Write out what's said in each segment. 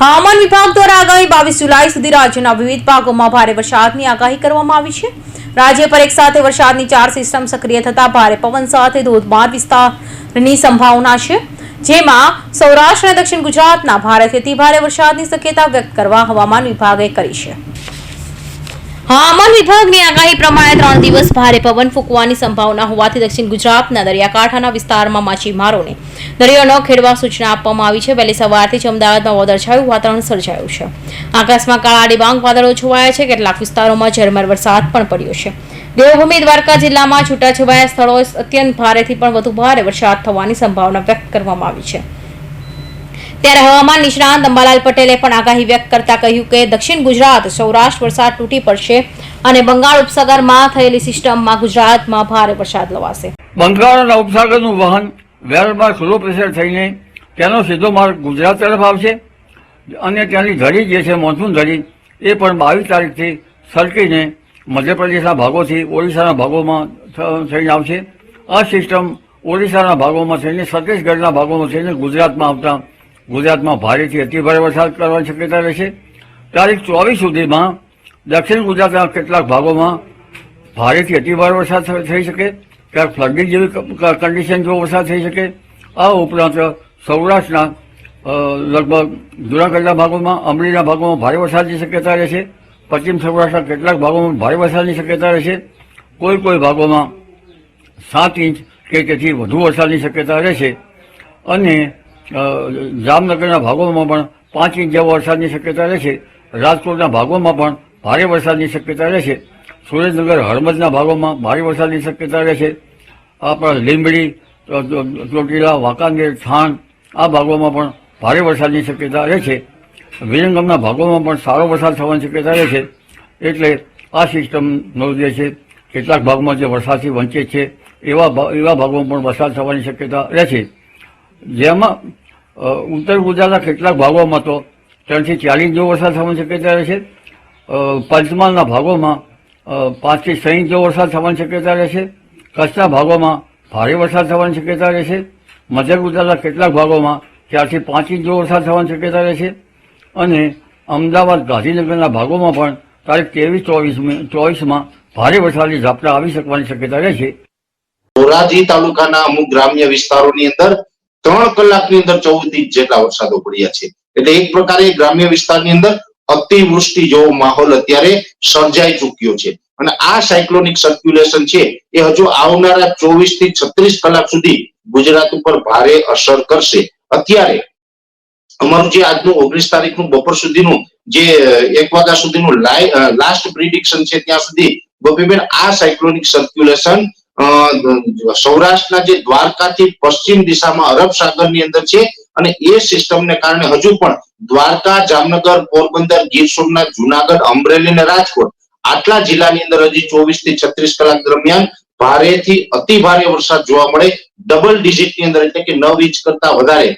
હવામાન વિભાગ દ્વારા આગામી બાવીસ જુલાઈ સુધી રાજ્યના વિવિધ ભાગોમાં ભારે વરસાદની આગાહી કરવામાં આવી છે. રાજ્ય પર એક સાથે વરસાદની ચાર સિસ્ટમ સક્રિય થતા ભારે પવન સાથે ધોધમાર વિસ્તારની સંભાવના છે. જેમાં સૌરાષ્ટ્ર અને દક્ષિણ ગુજરાતના ભારેથી ભારે વરસાદની શક્યતા વ્યક્ત કરવા હવામાન વિભાગે કરી છે. હવામાન વિભાગની આગાહી પ્રમાણે ત્રણ દિવસ ભારે પવન ફૂંકવાની સંભાવના હોવાથી દક્ષિણ ગુજરાતના દરિયાકાંઠાના વિસ્તારમાં માછીમારોને દરિયો ન ખેડવા સૂચના આપવામાં આવી છે. વહેલી સવારથી જ અમદાવાદમાં વાદળછાયું વાતાવરણ સર્જાયું છે. આકાશમાં કાળા ડિબાંગ વાદળો છવાયા છે. કેટલાક વિસ્તારોમાં ઝરમર વરસાદ પણ પડ્યો છે. દેવભૂમિ દ્વારકા જિલ્લામાં છૂટાછવાયા સ્થળોએ અત્યંત ભારેથી પણ વધુ ભારે વરસાદ થવાની સંભાવના વ્યક્ત કરવામાં આવી છે. ત્યારે હવામાન નિષ્ણાંત અંબાલાલ પટેલે પણ આગાહી વ્યક્ત કરતા કહ્યું કે દક્ષિણ ગુજરાત, સૌરાષ્ટ્ર વરસાદ તૂટી પડશે અને બંગાળ ઉપસાગરમાં થયેલી સિસ્ટમમાં ગુજરાતમાં ભારે વરસાદ લવાશે. બંગાળના ઉપસાગરનું વહન વેરબાર સ્લો પ્રેશર થઈને તેનો સીધો માર્ગ ગુજરાત તરફ આવશે અને ત્યાંની ધરી જે છે મોન્સૂન ધરી, એ પણ બાવીસ તારીખથી સરકીને મધ્યપ્રદેશના ભાગોથી ઓડિશાના ભાગોમાં થઈને આવશે. આ સિસ્ટમ ઓડિશાના ભાગોમાં થઈને છત્તીસગઢના ભાગોમાં થઈને ગુજરાતમાં આવતા ગુજરાતમાં ભારેથી અતિભારે વરસાદ કરવાની શક્યતા રહેશે. તારીખ ચોવીસ સુધીમાં દક્ષિણ ગુજરાતના કેટલાક ભાગોમાં ભારેથી અતિભારે વરસાદ થઈ શકે. ક્યાંક ફ્લડિંગ જેવી કન્ડિશન જેવો વરસાદ થઈ શકે. આ ઉપરાંત સૌરાષ્ટ્રના લગભગ જૂનાગઢના ભાગોમાં, અમરેલીના ભાગોમાં ભારે વરસાદની શક્યતા રહેશે. પશ્ચિમ સૌરાષ્ટ્રના કેટલાક ભાગોમાં ભારે વરસાદની શક્યતા રહેશે. કોઈ કોઈ ભાગોમાં સાત ઇંચ કે તેથી વધુ વરસાદની શક્યતા રહેશે. અને જામનગરના ભાગોમાં પણ પાંચ ઇંચ જેવો વરસાદની શક્યતા રહેશે રાજકોટના ભાગોમાં પણ ભારે વરસાદની શક્યતા રહેશે સુરેન્દ્રનગર હળમદના ભાગોમાં ભારે વરસાદની શક્યતા રહેશે આપણા લીંબડી ચોટીલા, વાંકાનેર, છાણ આ ભાગોમાં પણ ભારે વરસાદની શક્યતા રહેશે વિરંગમના ભાગોમાં પણ સારો વરસાદ થવાની શક્યતા રહેશે એટલે આ સિસ્ટમનો જે છે કેટલાક ભાગમાં જે વરસાદથી વંચિત છે એવા એવા ભાગોમાં પણ વરસાદ થવાની શક્યતા રહેશે જેમાં ઉત્તર ગુજરાતના કેટલાક ભાગોમાં તો ત્રણથી ચાલીસ જેવો વરસાદ થવાની શક્યતા રહેશે અ, પંચમહાલના ભાગોમાં પાંચથી છ ઇંચ જેવો વરસાદ થવાની શક્યતા રહે છે. કચ્છના ભાગોમાં ભારે વરસાદ થવાની શક્યતા રહે છે. મધ્ય ગુજરાતના કેટલાક ભાગોમાં ચારથી પાંચ ઇંચ જેવો વરસાદ થવાની શક્યતા રહે છે. અને અમદાવાદ ગાંધીનગરના ભાગોમાં પણ તારીખ ત્રેવીસ ચોવીસ ચોવીસમાં ભારે વરસાદની ઝાપટા આવી શકવાની શક્યતા રહેશે ધોરાજી તાલુકાના અમુક ગ્રામ્ય વિસ્તારોની અંદર ત્રણ કલાકની અંદર ચૌદ ઇંચ જેટલા વરસાદો પડ્યા છે. એટલે એક પ્રકારે ગ્રામ્ય વિસ્તારની અંદર અતિવૃષ્ટિ જેવો માહોલ અત્યારે સર્જાઈ ચૂક્યો છે. અને આ સાયક્લોનિક સર્ક્યુલેશન છે એ હજુ આવનારા ચોવીસથી છત્રીસ કલાક સુધી ગુજરાત ઉપર ભારે અસર કરશે. અત્યારે અમારું જે આજનું ઓગણીસ તારીખનું બપોર સુધીનું જે એક વાગ્યા સુધીનું લાસ્ટ પ્રિડિક્શન છે ત્યાં સુધી ગોપીબેન, આ સાયક્લોનિક સર્ક્યુલેશન સૌરાષ્ટ્રના જે દ્વારકાથી પશ્ચિમ દિશામાં અરબ સાગરની અંદર છે અને એ સિસ્ટમને કારણે હજુ પણ દ્વારકા, જામનગર, પોરબંદર, ગીર સોમનાથ, જુનાગઢ, અમરેલી અને રાજકોટ આટલા જિલ્લાની અંદર હજી ચોવીસથી છત્રીસ કલાક દરમિયાન ભારેથી અતિ ભારે વરસાદ જોવા મળે. ડબલ ડિજિટની અંદર એટલે કે નવ ઇંચ કરતા વધારે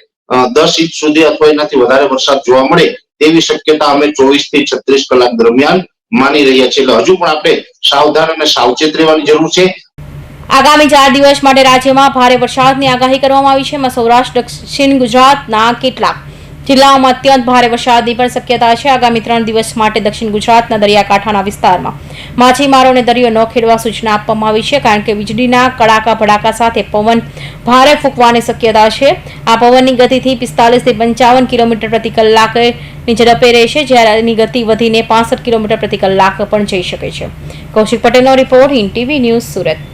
દસ ઇંચ સુધી અથવા એનાથી વધારે વરસાદ જોવા મળે તેવી શક્યતા અમે ચોવીસથી છત્રીસ કલાક દરમિયાન માની રહ્યા છીએ. એટલે હજુ પણ આપણે સાવધાન અને સાવચેત રહેવાની જરૂર છે. આગામી ચાર દિવસ માટે રાજ્યમાં ભારે વરસાદની આગાહી કરવામાં આવી છે. એમાં સૌરાષ્ટ્ર, દક્ષિણ ગુજરાતના કેટલાક જિલ્લાઓમાં અત્યંત ભારે વરસાદની પણ શક્યતા છે આગામી ત્રણ દિવસ માટે દક્ષિણ ગુજરાતના દરિયાકાંઠાના વિસ્તારમાં. માછીમારોને દરિયો ન ખેડવા સૂચના આપવામાં આવી છે કારણ કે વીજળીના કડાકા ભડાકા સાથે પવન ભારે ફૂંકવાની શક્યતા છે. આ પવનની ગતિથી પિસ્તાલીસથી પંચાવન કિલોમીટર પ્રતિ કલાકની ઝડપે રહેશે જ્યારે એની ગતિ વધીને પાસઠ કિલોમીટર પ્રતિ કલાક પણ જઈ શકે છે. કૌશિક પટેલનો report in TV news Surat.